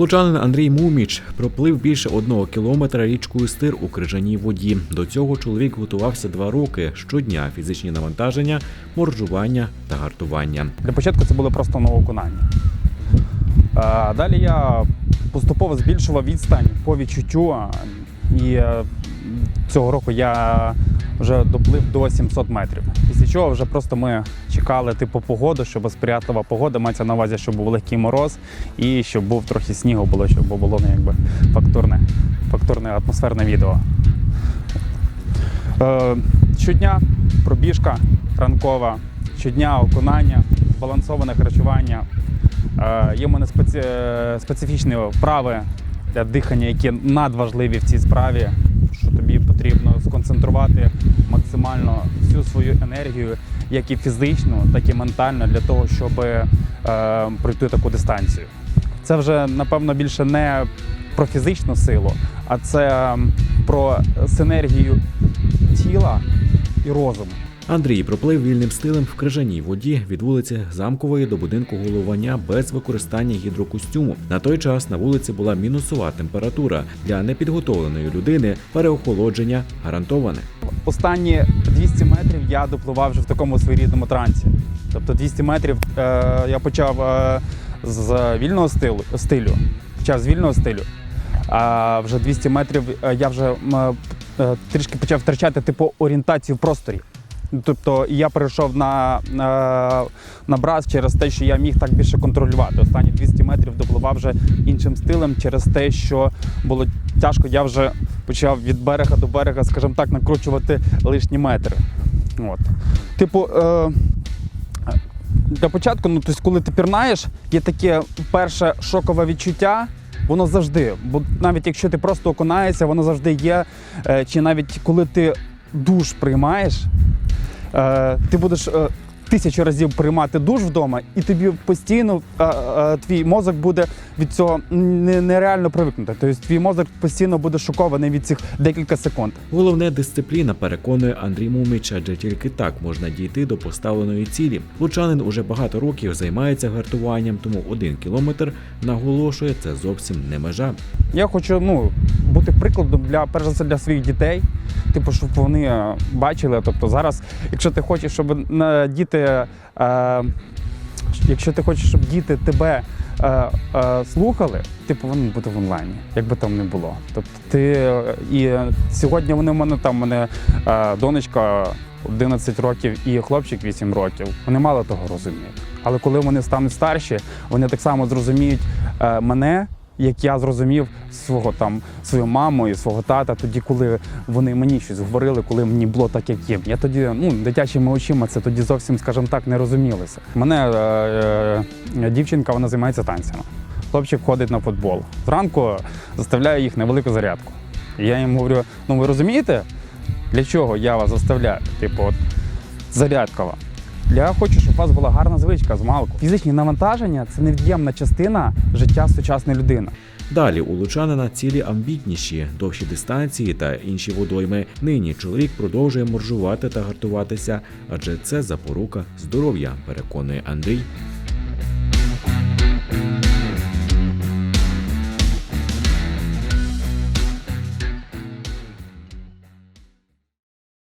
Лучанин Андрій Муміч проплив більше одного кілометра річкою стир у крижаній воді. До цього чоловік готувався два роки щодня фізичні навантаження, моржування та гартування. Для початку це було просто на виконання. Далі я поступово збільшував відстань по відчуттю. І е, цього року я вже доплив до 700 метрів. Після чого вже просто ми чекали типу погоду, щоб сприятлива погода, мається на увазі, щоб був легкий мороз і щоб був трохи снігу було, щоб було ну, якби фактурне, фактурне атмосферне відео. Е, щодня пробіжка ранкова, щодня окунання, збалансоване харчування. Е, є в мене спеці... е, специфічні вправи для дихання, які надважливі в цій справі. Потрібно сконцентрувати максимально всю свою енергію, як і фізичну, так і ментально, для того, щоб е, пройти таку дистанцію. Це вже напевно більше не про фізичну силу, а це про синергію тіла і розуму. Андрій проплив вільним стилем в крижаній воді від вулиці Замкової до будинку головання без використання гідрокостюму. На той час на вулиці була мінусова температура для непідготовленої людини. Переохолодження гарантоване. Останні 200 метрів я допливав вже в такому своєрідному трансі. Тобто 200 метрів е, я почав е, з вільного стилю, стилю. Почав з вільного стилю. А вже 200 метрів е, я вже е, трішки почав втрачати типу орієнтацію в просторі. Тобто я перейшов на, на, на браз через те, що я міг так більше контролювати. Останні 200 метрів допливав вже іншим стилем через те, що було тяжко. Я вже почав від берега до берега, скажімо так, накручувати лишні метри. От. Типу, е, для початку, ну, тобто, коли ти пірнаєш, є таке перше шокове відчуття. Воно завжди, бо навіть якщо ти просто окунаєшся, воно завжди є. Е, Чи навіть коли ти душ приймаєш, е, ти будеш е, тисячу разів приймати душ вдома, і тобі постійно е, е, твій мозок буде від цього нереально привикнути. Тобто твій мозок постійно буде шокований від цих декілька секунд. Головне дисципліна переконує Андрій Муміч, адже тільки так можна дійти до поставленої цілі. Лучанин уже багато років займається гартуванням, тому один кілометр наголошує це зовсім не межа. Я хочу ну, бути прикладом для перш за все для своїх дітей. Типу, щоб вони бачили. Тобто зараз, якщо ти хочеш, щоб на- діти, е, якщо ти хочеш, щоб діти тебе е, е, слухали, ти повинен бути в онлайні, як би там не було. Тобто ти е, і сьогодні вони в мене там мене е, донечка 11 років і хлопчик 8 років. Вони мало того розуміють. Але коли вони стануть старші, вони так само зрозуміють е, мене як я зрозумів свого там свою маму і свого тата, тоді, коли вони мені щось говорили, коли мені було так, як їм. Я тоді, ну дитячими очима, це тоді зовсім, скажімо так, не розумілося. Мене е, е, дівчинка вона займається танцями. Хлопчик ходить на футбол. Зранку заставляю їх невелику зарядку. Я їм говорю: ну ви розумієте, для чого я вас заставляю? Типу, от зарядка вам. Я хочу, щоб у вас була гарна звичка з малку. Фізичні навантаження це невід'ємна частина життя сучасної людини. Далі у Лучанина цілі амбітніші, довші дистанції та інші водойми. Нині чоловік продовжує моржувати та гартуватися, адже це запорука здоров'я, переконує Андрій.